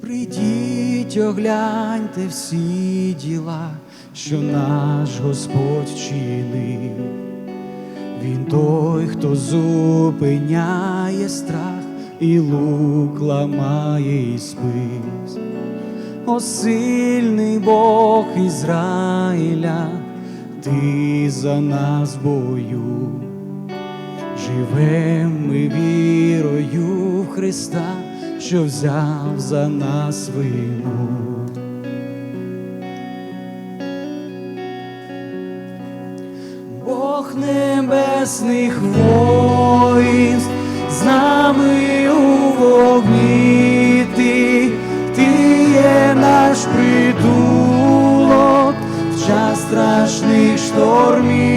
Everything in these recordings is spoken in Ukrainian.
Прийдіть, огляньте всі діла, що наш Господь вчинив. Він той, хто зупиняє страх і лук ламає і спис. О сильний Бог Ізраїля, ти за нас бою. Живем ми вірою в Христа, що взяв за нас вину. Бог небесних воїнств, з нами у вогні. Ти, ти є наш притулок в час страшних штормів,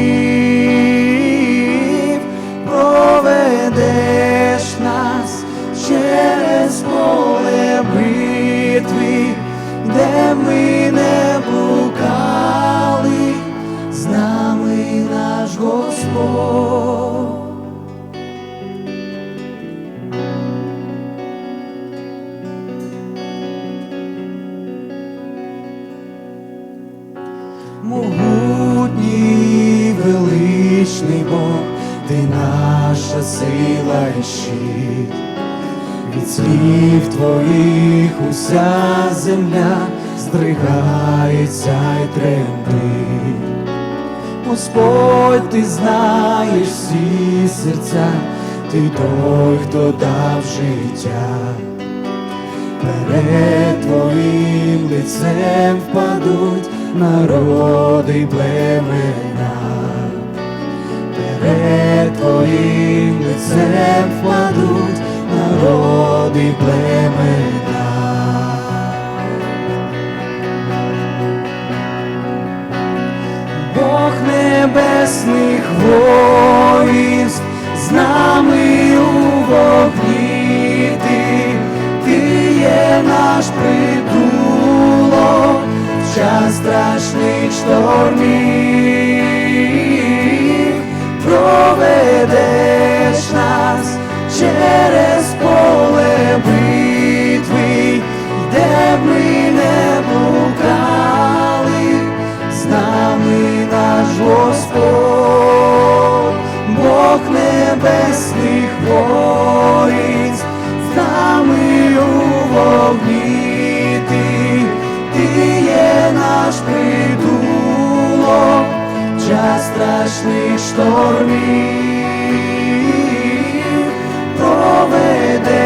величний Бог, ти наша сила і щит. Від слів твоїх уся земля здригається й тремтить. Господь, ти знаєш всі серця, ти той, хто дав життя. Перед твоїм лицем впадуть народи й племена. Перед твоїм лицем впадуть народи племена. Страшних штормів, проведеш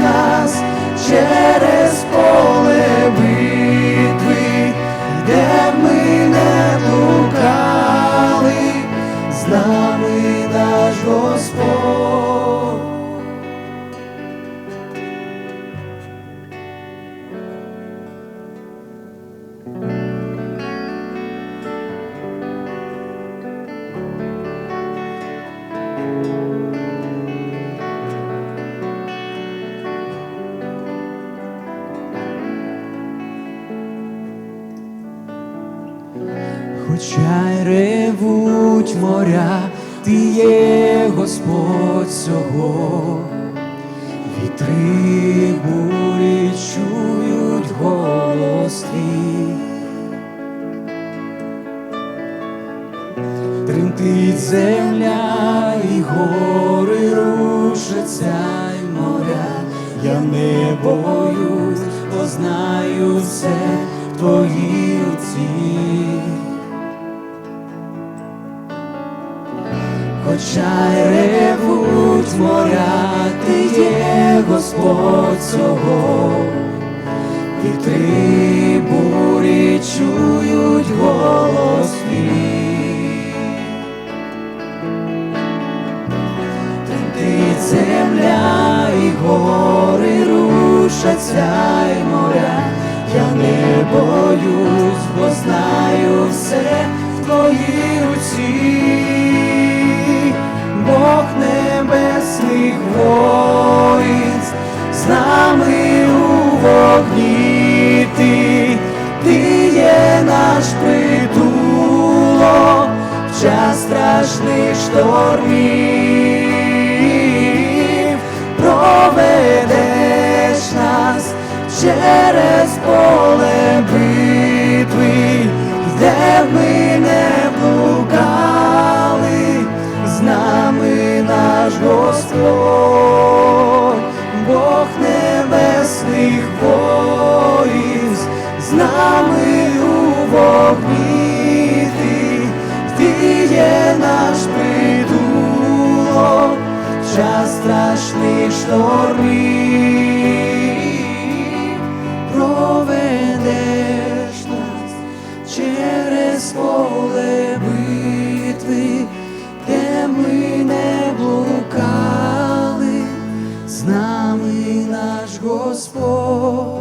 нас через поле битви, де ми не блукали, Хоча й ревуть моря, ти є Господь всього, вітри бурі чують голос твій. Тремтить земля і гори рушаться й моря, я не боюсь, бо знаю все в твоїй. Хоча й ревуть моря, ти є Господь цього, вітри бурі чують голос твій. Тремтить земля і гори рушаться й моря, я не боюсь, бо знаю все в твоїй руці. Бог небесних воїнств, з нами у вогні ти, ти є наш притулок в час страшних штормів, проведеш нас через поле битви, amor.